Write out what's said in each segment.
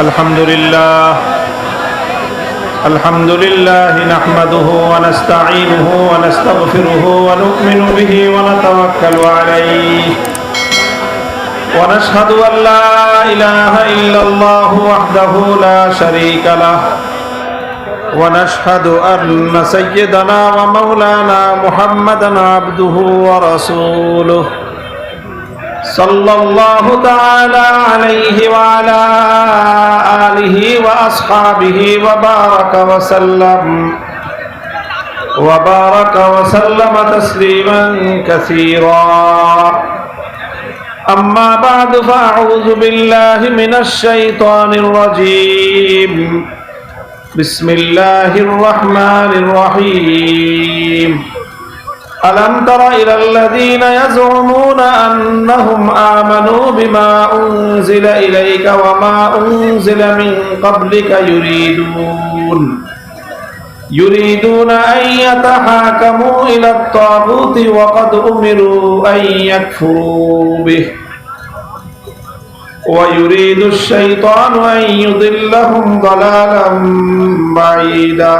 الحمد لله الحمد لله نحمده ونستعينه ونستغفره ونؤمن به ونتوكل عليه. ونشهد أن لا إله إلا الله وحده لا شريك له. ونشهد أن سيدنا ومولانا محمدا عبده ورسوله. صلى الله تعالى عليه وعلى آله وأصحابه وبارك وسلم. وبارك وسلم تسليما كثيرا. أما بعد فأعوذ بالله من الشيطان الرجيم. بسم الله الرحمن الرحيم. ألم تر إلى الذين يزعمون أنهم آمنوا بما أنزل إليك وما أنزل من قبلك يريدون يريدون أن يتحاكموا إلى الطاغوت وقد أمروا أن يكفروا به ويريد الشيطان أن يضلهم ضلالا بعيدا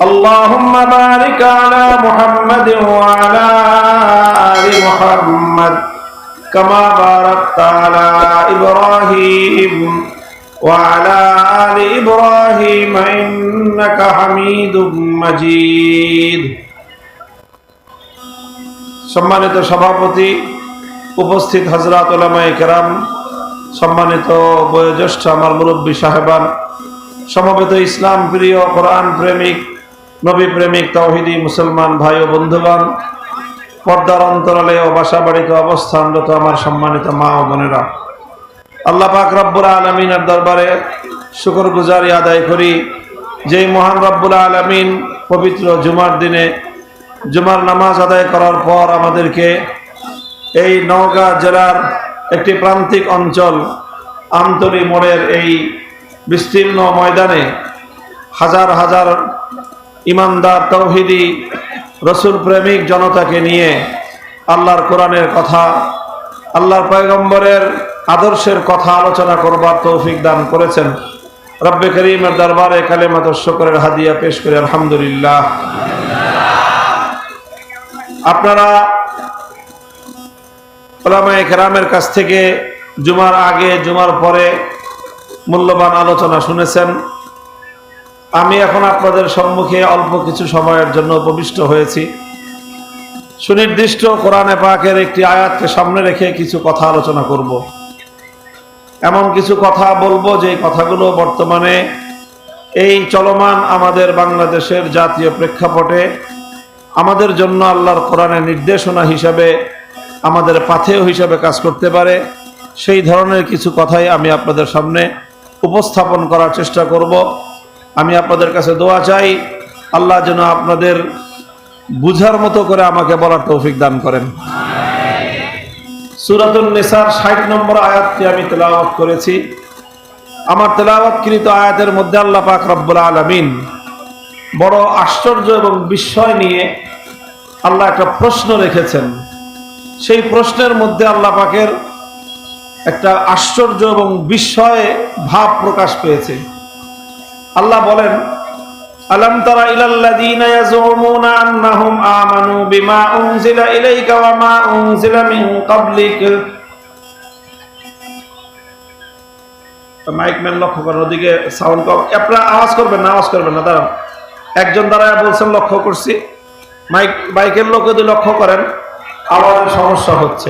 اللهم بارك على محمد وعلى آل محمد كما باركت على إبراهيم وعلى آل إبراهيم إنك حميد مجيد সম্মানিত সভাপতি উপস্থিত হজরত ওলামাই কেরাম সম্মানিত বয়োজ্যেষ্ঠ আমার মুরব্বী সাহেবান সমবেত ইসলাম প্রিয় কোরআন প্রেমিক নবী প্রেমিক তৌহিদি মুসলমান ভাই ও বন্ধুগণ, পর্দার অন্তরালে ও বাসা বাড়িতে অবস্থানরত আমার সম্মানিত মা ও বোনেরা, আল্লাহ পাক রব্বুল আলমিনের দরবারে শুকর গুজারি আদায় করি। যেই মহান রব্বুল আলমিন পবিত্র জুমার দিনে জুমার নামাজ আদায় করার পর আমাদেরকে এই নওগাঁ জেলার একটি প্রান্তিক অঞ্চল আমতলি মোড়ের এই বিস্তীর্ণ ময়দানে হাজার হাজার ইমানদার, তৌহিদি, রসুল প্রেমিক জনতাকে নিয়ে আল্লাহর কোরআনের কথা, আল্লাহর পয়গম্বরের আদর্শের কথা আলোচনা করবার তৌফিক দান করেছেন। রব্বে করিমের দরবারে কালেমাত শকরের হাদিয়া পেশ করে, আলহামদুলিল্লাহ। আপনারা ওলামায়ে কেরামের কাছ থেকে জুমার আগে, জুমার পরে মূল্যবান আলোচনা শুনেছেন। আমি এখন আপনাদের সম্মুখে অল্প কিছু সময়ের জন্য উপবিষ্ট হয়েছি। সুনির্দিষ্ট কোরআনে পাকের একটি আয়াতকে সামনে রেখে কিছু কথা আলোচনা করব। এমন কিছু কথা বলব যে কথাগুলো বর্তমানে এই চলমান আমাদের বাংলাদেশের জাতীয় প্রেক্ষাপটে আমাদের জন্য আল্লাহর কোরআনের নির্দেশনা হিসাবে, আমাদের পাথেয় হিসাবে কাজ করতে পারে। সেই ধরনের কিছু কথাই আমি আপনাদের সামনে উপস্থাপন করার চেষ্টা করব। আমি আপনাদের কাছে দোয়া চাই, আল্লাহ যেন আপনাদের বুঝার মতো করে আমাকে বলার তৌফিক দান করেন। সুরাতুল নিসার ষাট নম্বর আয়াতটি আমি তেলাওয়াত করেছি। আমার তেলাওয়াতকৃত আয়াতের মধ্যে আল্লাহ পাক রব্বুল আলমিন বড় আশ্চর্য এবং বিস্ময় নিয়ে আল্লাহ একটা প্রশ্ন রেখেছেন। সেই প্রশ্নের মধ্যে আল্লাহ পাকের একটা আশ্চর্য এবং বিস্ময়ে ভাব প্রকাশ পেয়েছে। আল্লাহ বলেন, আলম তারা মাইক ম্যান লক্ষ্য করেন, ওদিকে সাউন্ড আপনারা আওয়াজ করবেন না, আওয়াজ করবেন না, দাঁড়ান। একজন দ্বারা বলছেন, লক্ষ্য করছি। মাইক, বাইকের লোক যদি লক্ষ্য করেন, আওয়াজের সমস্যা হচ্ছে।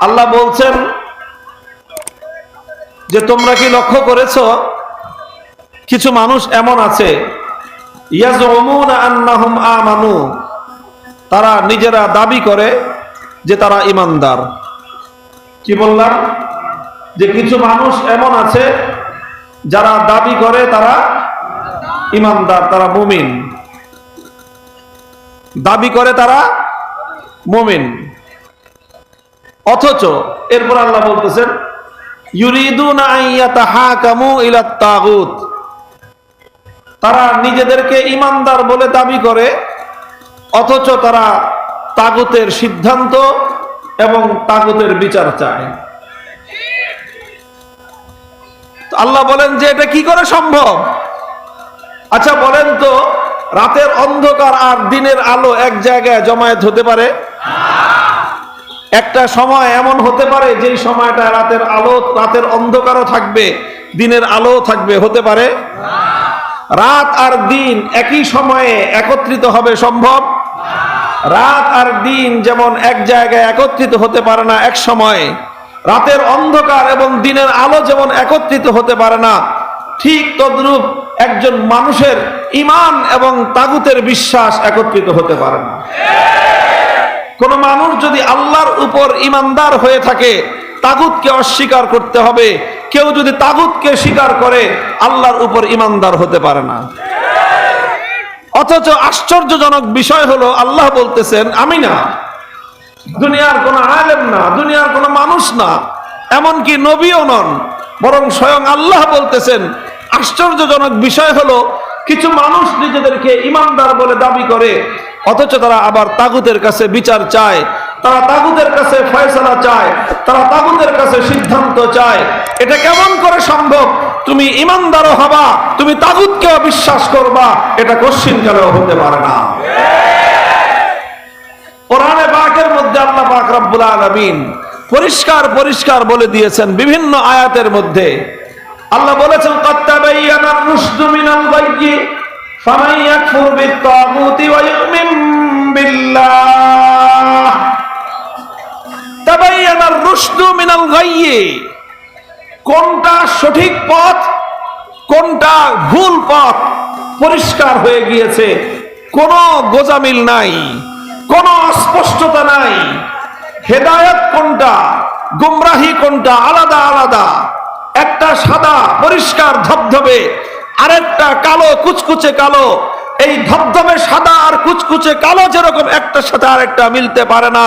আল্লাহ বলছেন যে, তোমরা কি লক্ষ্য করেছ কিছু মানুষ এমন আছে আমানু। তারা নিজেরা দাবি করে যে তারা ইমানদার। কি বললাম? যে কিছু মানুষ এমন আছে যারা দাবি করে তারা ইমানদার, তারা মুমিন। দাবি করে তারা মুমিন। অথচ এরপর আল্লাহ বলতেছেন, ইউরিদুনা আইয়াতাহাকামু ইলা তাগুত। তারা নিজেদেরকে ইমানদার বলে দাবি করে, অথচ তারা তাগুতের সিদ্ধান্ত এবং তাগুতের বিচার চায়। আল্লাহ বলেন যে এটা কি করে সম্ভব? আচ্ছা বলেন তো, রাতের অন্ধকার আর দিনের আলো এক জায়গায় জমায়েত হতে পারে? একটা সময় এমন হতে পারে যেই সময়টা রাতের আলো, রাতের অন্ধকারও থাকবে, দিনের আলো থাকবে, হতে পারে? রাত আর দিন একই সময়ে একত্রিত হবে সম্ভব? রাত আর দিন যেমন এক জায়গায় একত্রিত হতে পারে না এক সময়ে, রাতের অন্ধকার এবং দিনের আলো যেমন একত্রিত হতে পারে না, ঠিক তদ্রূপ একজন মানুষের ইমান এবং তাগুতের বিশ্বাস একত্রিত হতে পারে না। কোন মানুষ যদি আল্লাহর উপর ইমানদার হয়ে থাকে, তাগুতকে অস্বীকার করতে হবে কেউ যদি তাগুতকে স্বীকার করে, আল্লাহর উপর ইমানদার হতে পারে না। অথচ আশ্চর্যজনক বিষয় হলো, আল্লাহ বলতেছেন, আমি না। দুনিয়ার কোন আলেম না, দুনিয়ার কোন মানুষ না, এমনকি নবীও নন। বরং স্বয়ং আল্লাহ বলতেছেন, আশ্চর্যজনক বিষয় হলো, কিছু মানুষ নিজেদেরকে ইমানদার বলে দাবি করে, অথচ তারা আবার তাগুতের কাছে বিচার চায় তারা তাগুতের কাছে ফয়সলা চায়, তারা তাগুতের কাছে সিদ্ধান্ত চায়। এটা কেমন করে সম্ভব? তুমি ইমানদারও হবা, তুমি তাগুতকেও বিশ্বাস করবা, এটা কশ্চিন কালেও হতে পারে না। কোরআনে পাকের মধ্যে আল্লাহ পাক রব্বুল পরিষ্কার পরিষ্কার বলে দিয়েছেন বিভিন্ন আয়াতের মধ্যে। আল্লাহ বলেছেন মিনাল ফামান ইয়াকফুর বিত-তাগুতি ওয়া ইউমিন বিল্লাহ। কোনটা সঠিক পথ, কোনটা ভুল পথ পরিষ্কার হয়ে গিয়েছে গোজামিল নাই অস্পষ্টতা নাই। হেদায়ত কোনটা, গুমরাহি কোনটা, আলাদা আলাদা। একটা সাদা পরিষ্কার ধবধবে, আরেকটা কালো কুচকুচে কালো। এই ধবধবে সাদা আর কুচকুচে কালো যেরকম একটার সাথে আরেকটা মিলতে পারে না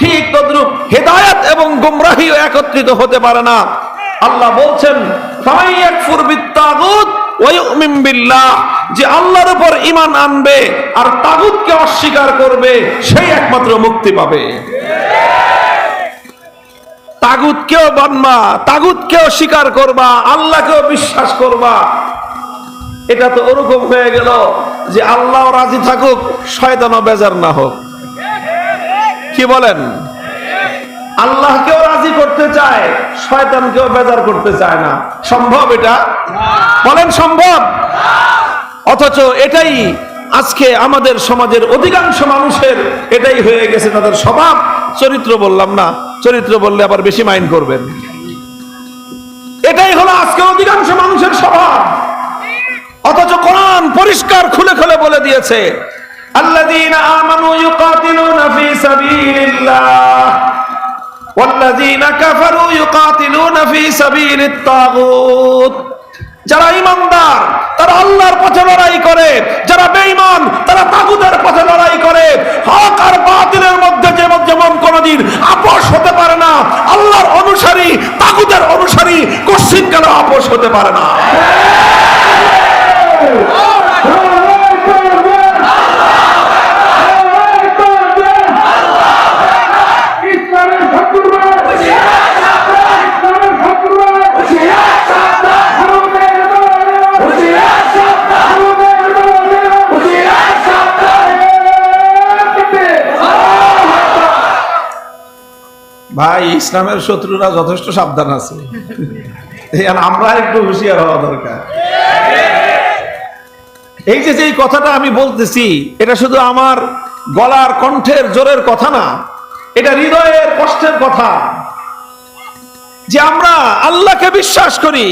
ঠিক তদ্রুপ হেদায়ত এবং গুমরাহিও একত্রিত হতে পারে না। আল্লাহ বলছেন যে আল্লাহর উপর ঈমান আনবে আর তাগুতকে অস্বীকার করবে, সেই একমাত্র মুক্তি পাবে। তাগুতকেও বানবা তাগুতকেও স্বীকার করবা, আল্লাহকেও বিশ্বাস করবা। এটা তো ওরকম হয়ে গেল যে আল্লাহ রাজি থাকুক, শয়তানও বেজার না হোক। কি বলেন? আল্লাহকেও রাজি করতে চায়, শয়তানকেও বেজার করতে চায় না। সম্ভব এটা? বলেন, সম্ভব? অথচ এটাই আজকে আমাদের সমাজের অধিকাংশ মানুষের এটাই হয়ে গেছে, তাদের স্বভাব। চরিত্র বললাম না, চরিত্র বললে আবার বেশি মাইন্ড করবেন। এটাই হলো আজকে অধিকাংশ মানুষের স্বভাব। অথচ কোরআন পরিষ্কার খুলে খুলে বলে দিয়েছে আল্লাযীনা আমানু ইউকাতিলুনা ফি সাবিলিল্লাহ والذين كفروا يقاتلون في سبيل الطاغوت যারা ইমানদার তারা আল্লাহর পথে লড়াই করে যারা বেঈমান তারা তাগুতের পথে লড়াই করে হক আর বাতিলের মধ্যে যেমন যেমন কোনোদিন আপোষ হতে পারে না আল্লাহর অনুসারী তাগুতের অনুসারী কোশ্চিন কেন আপোষ হতে পারে না ইসলামের শত্রুরা যথেষ্ট সাবধান আছে। আমরা একটু হুঁশিয়ার হওয়া দরকার। এই যে যে কথাটা আমি বলতেছি, এটা শুধু আমার গলার কণ্ঠের জোরের কথা না, এটা হৃদয়ের কষ্টের কথা। যে আমরা আল্লাহকে বিশ্বাস করি,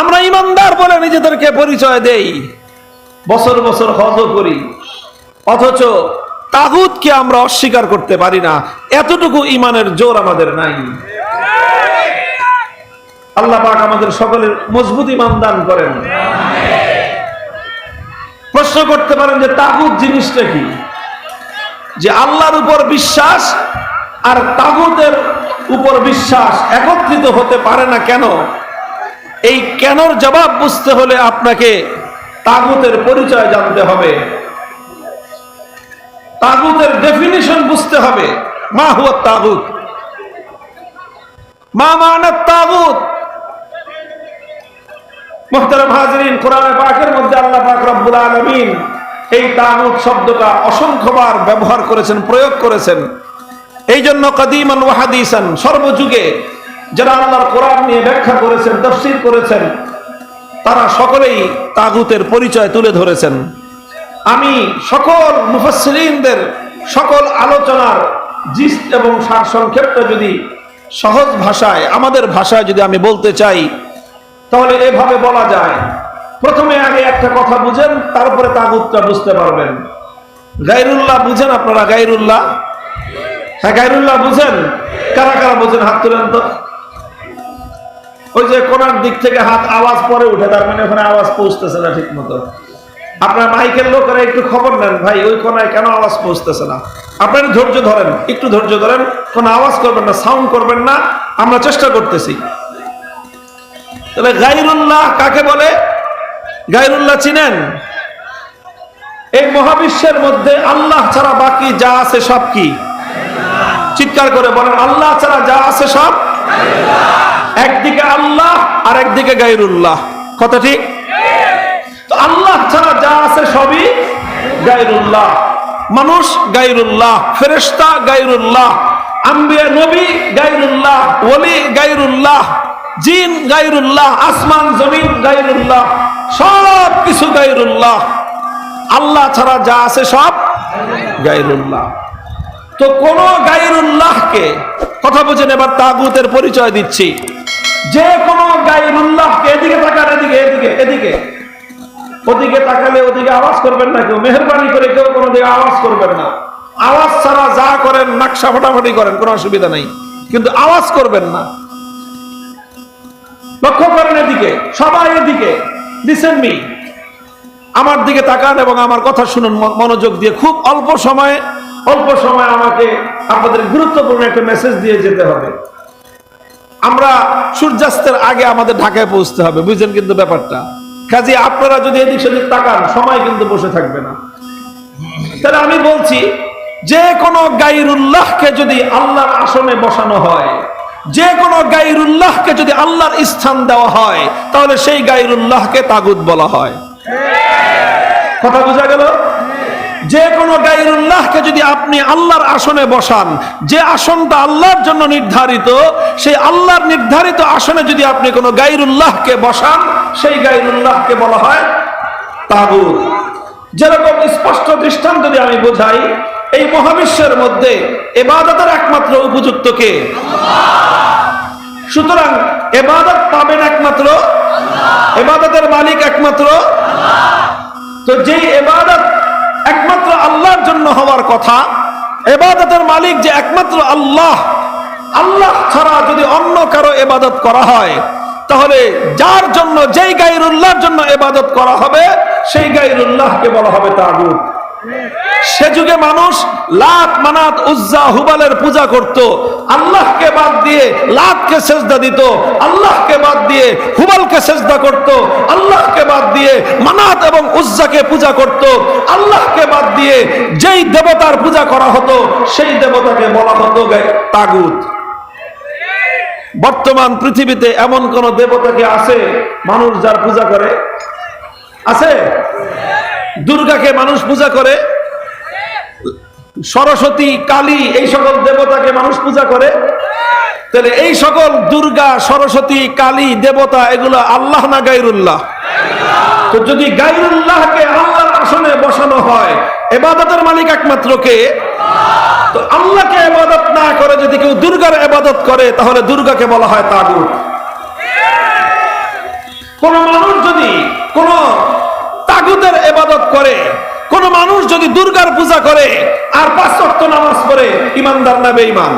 আমরা ইমানদার বলে নিজেদেরকে পরিচয় দেই, বছর বছর হজও করি, অথচ তাগুতকে আমরা অস্বীকার করতে পারি না। এতটুকু ইমানের জোর আমাদের নাই। আল্লাহ পাক আমাদের সকলের মজবুত ইমান দান করেন। প্রশ্ন করতে পারেন যে তাগুত জিনিসটা কি? যে আল্লাহর উপর বিশ্বাস আর তাগুতের উপর বিশ্বাস একত্রিত হতে পারে না কেন? এই কেনর জবাব বুঝতে হলে আপনাকে তাগুতের পরিচয় জানতে হবে। তাগুতের ডেফিনিশন বুঝতে হবে। মা হুয়া তাগুত। মা মানাত তাগুত। পাকের মধ্যে আল্লাহ পাক রব্বুল এই তাগুত শব্দটা অসংখ্যবার ব্যবহার করেছেন, প্রয়োগ করেছেন। এই জন্য কদিমান ওয়াহাদিসান সর্বযুগে যারা আল্লাহর কোরআন নিয়ে ব্যাখ্যা করেছেন, তফসির করেছেন, তারা সকলেই তাগুতের পরিচয় তুলে ধরেছেন। আমি সকল মুফাসসিরিনদের সকল আলোচনার জিস্ট এবং সারসংক্ষেপটা যদি সহজ ভাষায়, আমাদের ভাষায় যদি আমি বলতে চাই, তাহলে এভাবে বলা যায়। প্রথমে আগে একটা কথা বুঝেন, তারপরে তাগুতটা বুঝতে পারবেন। গাইরুল্লাহ বুঝেন আপনারা? গাইরুল্লাহ হ্যাঁ গাইরুল্লাহ বুঝেন? কারা কারা বুঝেন? হাত তুলেন তো। ওই যে কোনার দিক থেকে হাত আওয়াজ পরে উঠে, তার মানে ওখানে আওয়াজ পৌঁছতেছে না ঠিক মতো আপনার মাইকের লোকেরা একটু খবর নেন, ভাই, ওই কোনায় কেন আওয়াজ পৌঁছতেছে না? আপনার ধৈর্য ধরেন, একটু ধৈর্য ধরেন, কোনো আওয়াজ করবেন না, সাউন্ড করবেন না, আমরা চেষ্টা করতেছি। তাহলে গাইরুল্লাহ কাকে বলে? গাইরুল্লাহ চিনেন? এই মহাবিশ্বের মধ্যে আল্লাহ ছাড়া বাকি যা আছে সব কি? চিৎকার করে বলেন, আল্লাহ ছাড়া যা আছে সব? একদিকে আল্লাহ আর একদিকে গাইরুল্লাহ কথা ঠিক? তো আল্লাহ ছাড়া যা আছে সবই মানুষ আম্বিয়া নবী ওলি জিন আসমান জমিন গাইরুল্লাহ সব কিছু গাইরুল্লাহ আল্লাহ ছাড়া যা আছে সব গাইরুল্লাহ তো কোন গাইরুল্লাহকে কথা বুঝেন এবার তাগুতের পরিচয় দিচ্ছি। যে কোনো গাইরুল্লাহকে এদিকে তাকান, এদিকে এদিকে এদিকে। ওদিকে তাকালে ওদিকে আওয়াজ করবেন না কেউ। মেহরবানি করে কেউ কোনো দিকে আওয়াজ করবেন না। আওয়াজ ছাড়া যা করেন, নাকশা ফটাফটি করেন, কোনো অসুবিধা নাই। কিন্তু আওয়াজ করবেন না। লক্ষ্য করেন এদিকে, সবাই এদিকে। লিসেন মি আমার দিকে তাকান এবং আমার কথা শুনুন মনোযোগ দিয়ে। খুব অল্প সময়ে, অল্প সময় আমাকে আপনাদের গুরুত্বপূর্ণ একটা মেসেজ দিয়ে যেতে হবে। আমরা সূর্যাস্তের আগে আমাদের ঢাকায় পৌঁছতে হবে, বুঝলেন কিন্তু ব্যাপারটা? কাজে আপনারা যদি এদিক সেদিক তাকান, সময় কিন্তু বসে থাকবে না। তাহলে আমি বলছি, যে কোনো গাইরুল্লাহকে যদি আল্লাহর আসনে বসানো হয়, যে কোনো গাইরুল্লাহকে যদি আল্লাহর স্থান দেওয়া হয়, তাহলে সেই গাইরুল্লাহকে তাগুদ বলা হয়। কথা বোঝা গেল? যে কোনো গাইরুল্লাহকে যদি আপনি আল্লাহর আসনে বসান, যে আসনটা আল্লাহর জন্য নির্ধারিত, সেই আল্লাহর নির্ধারিত আসনে যদি আপনি কোনো গাইরুল্লাহকে বসান, সেই গাইরুল্লাহকে বলা হয় তাগুত। যেরকম স্পষ্ট দৃষ্টান্ত যদি আমি বোঝাই, এই মহাবিশ্বের মধ্যে এবাদতের একমাত্র উপযুক্ত কে? সুতরাং এবাদত পাবেন একমাত্র এবাদতের মালিক একমাত্র তো যেই এবাদত একমাত্র আল্লাহর জন্য হওয়ার কথা। এবাদতের মালিক যে একমাত্র আল্লাহ আল্লাহ ছাড়া যদি অন্য কারও এবাদত করা হয়, তাহলে যার জন্য, যেই গাইরুল্লাহর জন্য এবাদত করা হবে, সেই গাইরুল্লাহকে বলা হবে তাগুত। সে যুগে মানুষ লাত মানাত, উজ্জা, হুবালের পূজা করত। আল্লাহকে বাদ দিয়ে লাতকে সেজদা দিত। আল্লাহকে বাদ দিয়ে হুবালকে সেজদা করত। আল্লাহকে বাদ দিয়ে মানাত এবং উজ্জাকে পূজা করত। আল্লাহকে বাদ দিয়ে যেই দেবতার পূজা করা হতো, সেই দেবতাকে বলা হতো তাগুত। বর্তমান পৃথিবীতে এমন কোন দেবতাকে আছে মানুষ যার পূজা করে? আছে? দুর্গাকে মানুষ পূজা করে, সরস্বতী, কালী, এই সকল দেবতাকে মানুষ পূজা করে। তাহলে এই সকল দুর্গা, সরস্বতী, কালী, দেবতা, এগুলো আল্লাহ না গাইরুল্লাহ তো যদি গাইরুল্লাহকে আল্লাহর আসনে বসানো হয়, এবাদতের মালিক একমাত্র কে? তো আল্লাহকে এবাদত না করে যদি কেউ দুর্গার এবাদত করে, তাহলে দুর্গাকে বলা হয় তাগুত। কোন মানুষ যদি কোন তাগুতের এবাদত করে। কোন মানুষ যদি দুর্গার পূজা করে, আর পাঁচ ওয়াক্ত নামাজ পড়ে, ইমানদার না বেঈমান?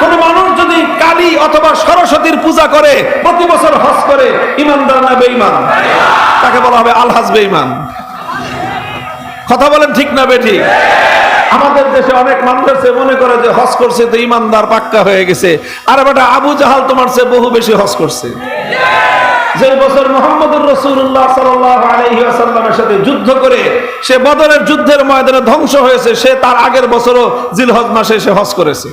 কোন মানুষ যদি কালী অথবা সরস্বতীর পূজা করে, প্রতি বছর হজ করে, ইমানদার না বেঈমান? তাকে বলা হবে আলহাজ বেঈমান। কথা বলেন ঠিক না বেঠিক আমাদের দেশে অনেক মানুষ আছে মনে করে যে হজ করছে তো ইমানদার পাক্কা হয়ে গেছে। আর বেটা, আবু জাহাল তোমার চেয়ে বহু বেশি হজ করছে। যে বছর মোহাম্মদুর রসুল্লাহ সাথে যুদ্ধ করে সে বদরের যুদ্ধের ময়দানে ধ্বংস হয়েছে, সে তার আগের বছরও জিলহজ মাসে সে হজ করেছে।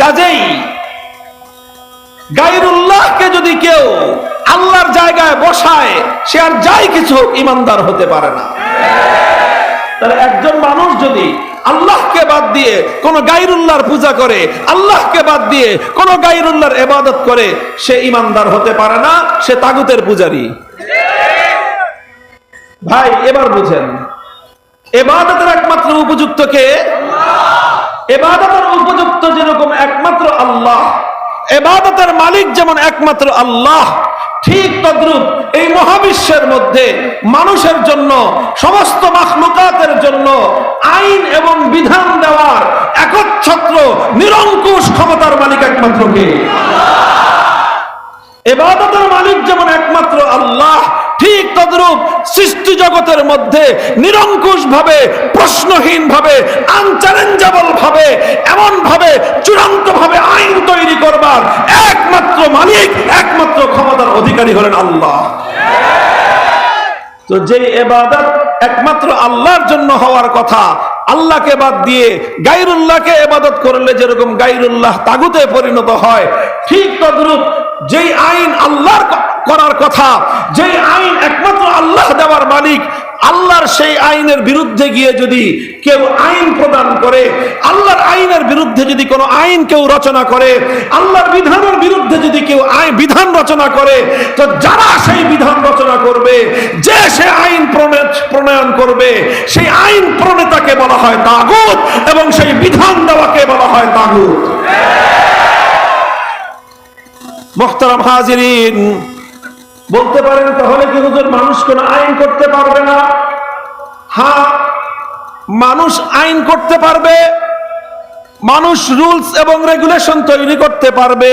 কাজেই গাইরুল্লাহকে যদি কেউ আল্লাহর জায়গায় বসায়, সে আর যাই কিছু ইমানদার হতে পারে না। তাহলে একজন আল্লাহকে বাদ দিয়ে কোন গাইরুল্লাহর পূজা করে, আল্লাহকে বাদ দিয়ে কোন গাইরুল্লাহর এবাদত করে, সে ইমানদার হতে পারে না, সে তাগুতের পূজারী। ভাই, এবার বুঝেন এবাদতের একমাত্র উপযুক্ত কে? এবাদতের উপযুক্ত যেরকম একমাত্র আল্লাহ এবাদতের মালিক যেমন একমাত্র আল্লাহ ঠিক তদ্রুপ এই মহাবিশ্বের মধ্যে মানুষের জন্য, সমস্ত মাখলুকাতের জন্য আইন এবং বিধান দেওয়ার একচ্ছত্র নিরঙ্কুশ ক্ষমতার মালিক একমাত্র কে? এবাদতের মালিক যেমন একমাত্র আল্লাহ ঠিক তদ্রূপ সৃষ্টি জগতের মধ্যে নিরঙ্কুশ ভাবে প্রশ্নহীন ভাবে আনচ্যালেঞ্জেবল ভাবে এমন ভাবে চূড়ান্ত ভাবে আইন তৈরি করবার একমাত্র মালিক, একমাত্র ক্ষমতার অধিকারী হলেন আল্লাহ। তো যে এবাদত একমাত্র আল্লাহর জন্য হওয়ার কথা, আল্লাহকে বাদ দিয়ে গাইরুল্লাহকে এবাদত করলে যেরকম গাইরুল্লাহ তাগুতে পরিণত হয়, ঠিক তদ্রূপ যেই আইন আল্লাহর করার কথা, যেই আইন একমাত্র আল্লাহ দেওয়ার মালিক, আল্লাহর সেই আইনের বিরুদ্ধে গিয়ে যদি কেউ আইন প্রদান করে, আল্লাহর আইনের বিরুদ্ধে যদি কোনো আইন কেউ রচনা করে, আল্লাহর বিধানের বিরুদ্ধে যদি কেউ আইন বিধান রচনা করে, তো যারা সেই বিধান রচনা করবে, যে সে আইন প্রণে- প্রণয়ন করবে, সেই আইন প্রণেতাকে বলা হয় তাগুত এবং সেই বিধান দেওয়াকে বলা হয় তাগুত। মোহতারাম হাজিরিন। বলতে পারেন, তাহলে কি হুজুর মানুষ কোন আইন করতে পারবে না? হ্যাঁ মানুষ আইন করতে পারবে, মানুষ রুলস এবং রেগুলেশন তৈরি করতে পারবে,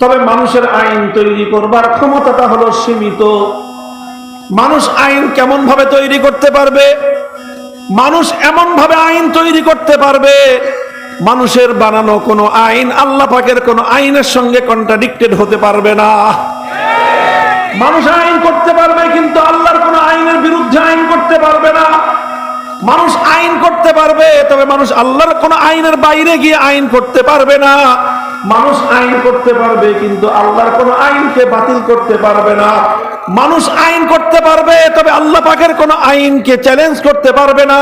তবে মানুষের আইন তৈরি করবার ক্ষমতাটা হলো সীমিত। মানুষ আইন কেমন ভাবে তৈরি করতে পারবে? মানুষ এমন ভাবে আইন তৈরি করতে পারবে মানুষের বানানো কোনো আইন, আল্লাহ পাকের কোনো আইনের সঙ্গে কন্ট্রাডিক্টেড হতে পারবে না। মানুষ আইন করতে পারবে, কিন্তু আল্লাহর কোন আইনের বিরুদ্ধে আইন করতে পারবে না। মানুষ আইন করতে পারবে, তবে মানুষ আল্লাহর কোন আইনের বাইরে গিয়ে আইন করতে পারবে না। মানুষ আইন করতে পারবে, কিন্তু আল্লাহর কোন আইনকে বাতিল করতে পারবে না। মানুষ আইন করতে পারবে, তবে আল্লাহ পাকের কোন আইনকে চ্যালেঞ্জ করতে পারবে না।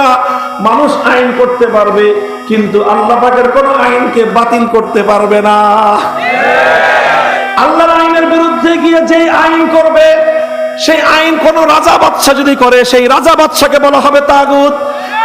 মানুষ আইন করতে পারবে কিন্তু আল্লাহ পাকের কোন আইনকে বাতিল করতে পারবে না। আল্লাহর আইনের বিরুদ্ধে গিয়ে যে আইন করবে, সেই আইন কোন রাজা বাদশা যদি করে, সেই রাজা বাদশাকে বলা হবে তাগুত।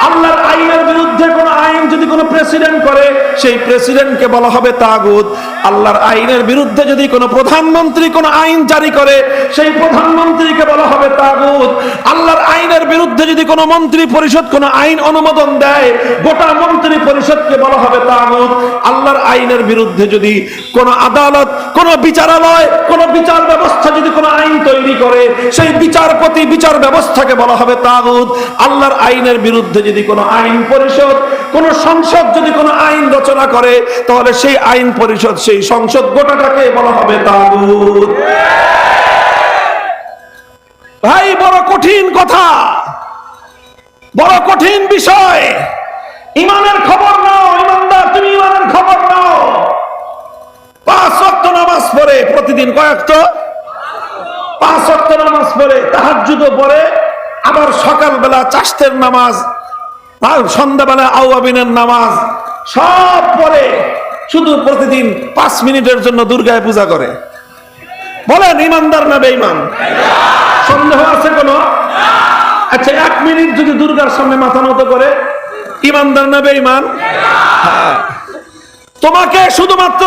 আল্লাহর আইনের বিরুদ্ধে কোন আইন যদি কোনো প্রেসিডেন্ট করে, সেই প্রেসিডেন্টকে বলা হবে তাগুত। আল্লাহর আইনের বিরুদ্ধে যদি কোনো প্রধানমন্ত্রী কোনো আইন জারি করে, সেই প্রধানমন্ত্রীকে বলা হবে তাগুত। আল্লাহর আইনের বিরুদ্ধে যদি কোনো মন্ত্রী পরিষদ কোনো আইন অনুমোদন দেয়, গোটা মন্ত্রী পরিষদকে বলা হবে তাগুত। আল্লাহর আইনের বিরুদ্ধে যদি কোনো আদালত, কোন বিচারালয়, কোন বিচার ব্যবস্থা যদি কোনো আইন তৈরি করে, সেই বিচারপতি বিচার ব্যবস্থাকে বলা হবে তাগুত। আল্লাহর আইনের বিরুদ্ধে যদি কোনো আইন পরিষদ, কোন সংসদ যদি কোনো আইন রচনা করে, তাহলে সেই আইন পরিষদ, সেই সংসদ গোটাটাকে বলা হবে তাগুত। ভাই, বড় কঠিন কথা। বড় কঠিন বিষয়। ইমানের খবর নাও, ইমানদার, তুমি ইমানের খবর নাও। পাঁচ ওয়াক্ত নামাজ পড়ে প্রতিদিন কয়েকত পাঁচ ওয়াক্ত নামাজ পড়ে তাহাজ্জুদ পড়ে, আবার সকালবেলা চাষের নামাজ আর সন্ধ্যাবেলা আউয়াবিনের নামাজ সব পরে শুধু প্রতিদিন পাঁচ মিনিটের জন্য দুর্গায় পূজা করে। বলেন, ইমানদার না বেঈমান? সন্দেহ আছে কোনো? আচ্ছা এক মিনিট যদি দুর্গার সামনে মাথা নত করে, ইমানদার না বেঈমান? হ্যাঁ। তোমাকে শুধুমাত্র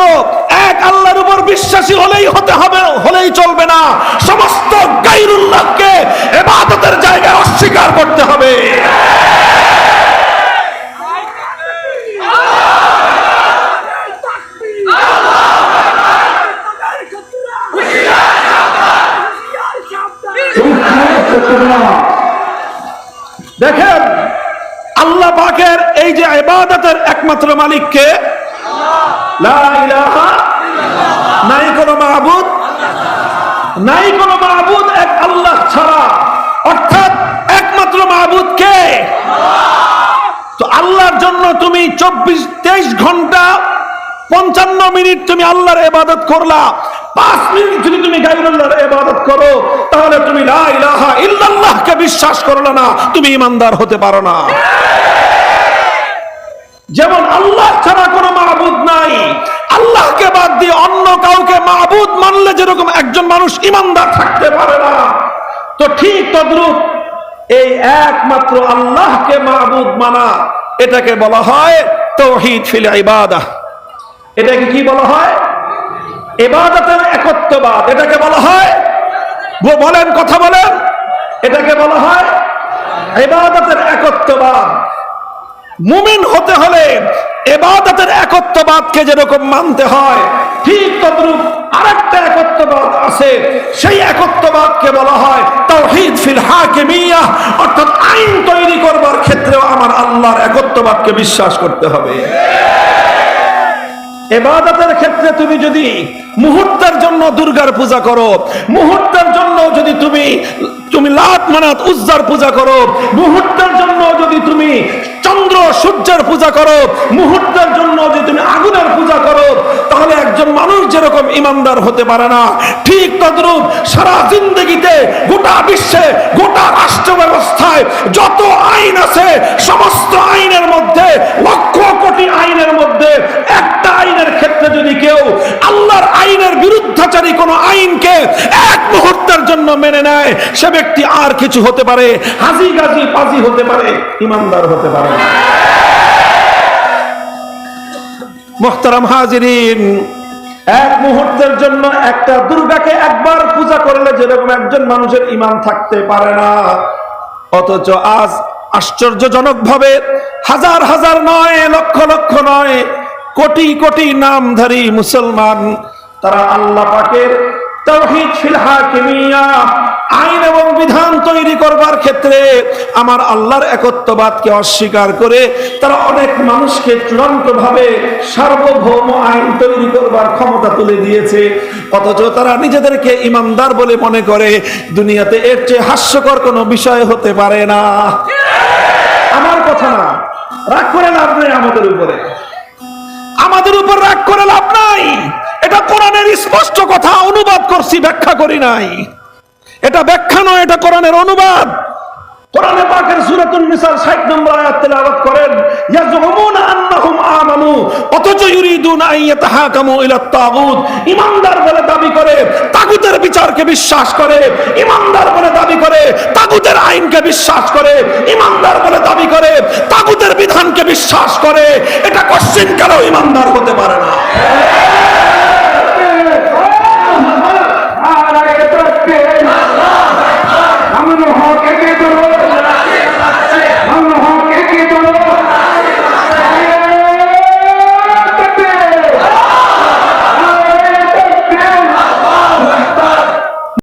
এক আল্লাহর উপর বিশ্বাসী হলেই হতে হবে, হলেই চলবে না। সমস্ত গাইরুল্লাহকে এবাদতের জায়গায় অস্বীকার করতে হবে। দেখেন, আল্লাহ পাকের এই যে এবাদতের একমাত্র মালিককে নাই কোনো মাহবুদ নাই কোনো মাহবুদ এক আল্লাহ ছাড়া। অর্থাৎ একমাত্র মাহবুদ কে? তো আল্লাহর জন্য তুমি চব্বিশ তেইশ ঘণ্টা পঞ্চান্ন মিনিট তুমি আল্লাহর ইবাদত করলা। পাঁচ মিনিট যদি তুমি গাইরুল্লাহর ইবাদত করো, তাহলে তুমি লা ইল্লাল্লাহকে বিশ্বাস করলে না, তুমি ইমানদার হতে পারো না। যেমন আল্লাহ ছাড়া কোনো মাহবুদ নাই। আল্লাহকে বাদ দিয়ে অন্য কাউকে মাহবুদ মানলে যেরকম একজন মানুষ ইমানদার থাকতে পারে না। তো ঠিক তদ্রুপ এই একমাত্র আল্লাহকে মাহবুদ মানা। এটাকে বলা হয় তৌহিদ ফিল ইবাদা। এটাকে কি বলা হয়? ইবাদতের একত্ববাদ। এটাকে বলা হয় বলেন, কথা বলেন। এটাকে বলা হয় ইবাদতের একত্ববাদ। মুমিন হতে হলে এবাদতের একত্ববাদকে যেরকম মানতে হয়, ঠিক তদ্রুপ আরেকটা একত্ববাদ আছে। সেই একত্ববাদকে বলা হয় তাওহীদ ফিল হাকিমিয়া। অর্থাৎ আইন তৈরি করবার ক্ষেত্রেও আমার আল্লাহর একত্ববাদকে বিশ্বাস করতে হবে। এবাদতের ক্ষেত্রে তুমি যদি মুহূর্তের জন্য দুর্গার পূজা করো, মুহূর্তের জন্য যদি তুমি তুমি লাত মানাত উজ্জার পূজা করো, মুহূর্তের জন্য যদি তুমি চন্দ্র সূর্যের পূজা করো, মুহূর্তের জন্য যদি তুমি আগুনের পূজা করো, তাহলে একজন মানুষ যেরকম ইমানদার হতে পারে না, ঠিক তদ্রূপ সারা জিন্দগিতে গোটা বিশ্বে, গোটা রাষ্ট্র ব্যবস্থায় যত আইন আছে, সমস্ত আইনের মধ্যে, লক্ষ কোটি আইনের মধ্যে, একটা আইনের ক্ষেত্রে যদি কেউ আল্লাহর আইনের বিরুদ্ধাচারী কোন আইনকে এক মুহূর্তের জন্য মেনে নেয়, সে ব্যক্তি আর কিছু হতে পারে হাজি গাজি পাজি হতে পারে, ইমানদার হতে পারে। মোহতারাম হাজিরিন, এক মুহূর্তের জন্য একটা দুর্গাকে একবার পূজা করলে যেরকম একজন মানুষের ইমান থাকতে পারে না। অথচ আজ আশ্চর্যজনক ভাবে হাজার হাজার নয়, লক্ষ লক্ষ নয়, কোটি কোটি নামধারী মুসলমান, তারা আল্লাহ পাকের তাওহীদ ফিল হাকিমিয়া আইন এবং বিধান তৈরি করবার ক্ষেত্রে আমার আল্লাহর একত্ববাদকে অস্বীকার করে তারা অনেক মানুষকে চূড়ান্ত ভাবে সার্বভৌম আইন তৈরি করবার ক্ষমতা তুলে দিয়েছে। অথচ তারা নিজেদেরকে ইমানদার বলে মনে করে, দুনিয়াতে এর চেয়ে হাস্যকর কোনো বিষয় হতে পারে না। আমার কথা না, রাগ করে লাভ নেই আমাদের উপরে। আমাদের উপর রাগ করে লাভ নাই। এটা কোরআনের স্পষ্ট কথা, অনুবাদ করছি, ব্যাখ্যা করি নাই। এটা ব্যাখ্যা নয় এটা কোরআনের অনুবাদ। কোরআনে পাকের সূরাতুন নিসার 60 নম্বর আয়াত তেলাওয়াত করেন ইয়াজুমুনা আন্নাহুম আমানু অথচ ইউরিদুনা আন ইয়াতাহাকামু ইলা তাগুত। ইমানদার বলে দাবি করে তাগুতের বিচারকে বিশ্বাস করে। ইমানদার বলে দাবি করে তাগুতের আইনকে বিশ্বাস করে। ইমানদার বলে দাবি করে তাগুতের বিধানকে বিশ্বাস করে। এটা কোশ্চেন কেন ইমানদার হতে পারে না? আমাকে